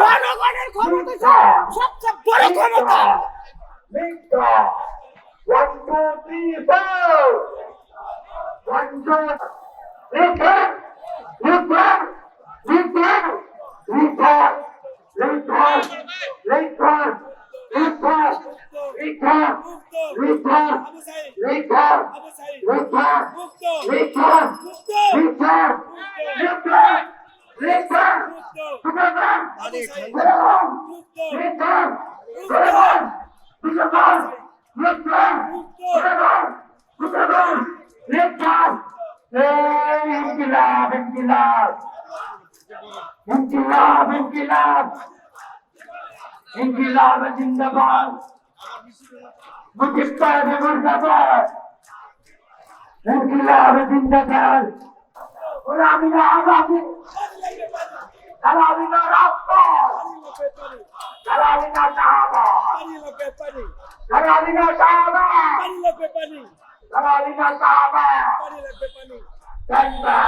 জনগণের ক্ষমতা সবচেয়ে বড় ক্ষমতা One, two, three, four. One, two, three, four. انقلاب انقلاب انقلاب ইনকিলাব জিন্দাবাদ। মুজিব সাহেব মুর্দাবাদ ইনকিলাব জিন্দাবাদ। গোলামিনা আজাদি গোলামিনা রাস্তার গোলামিনা সাহাবা পানি লগে পানি গোলামিনা সাহাবা পানি লগে পানি গোলামিনা সাহাবা পানি। লগে পানি ধন্যবাদ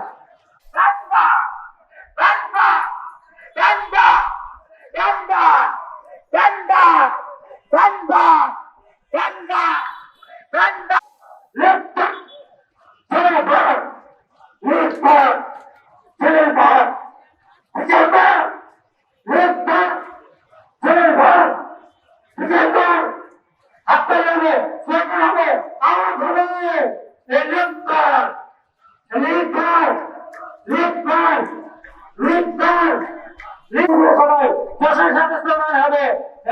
দেশের সাথে হবে।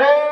এই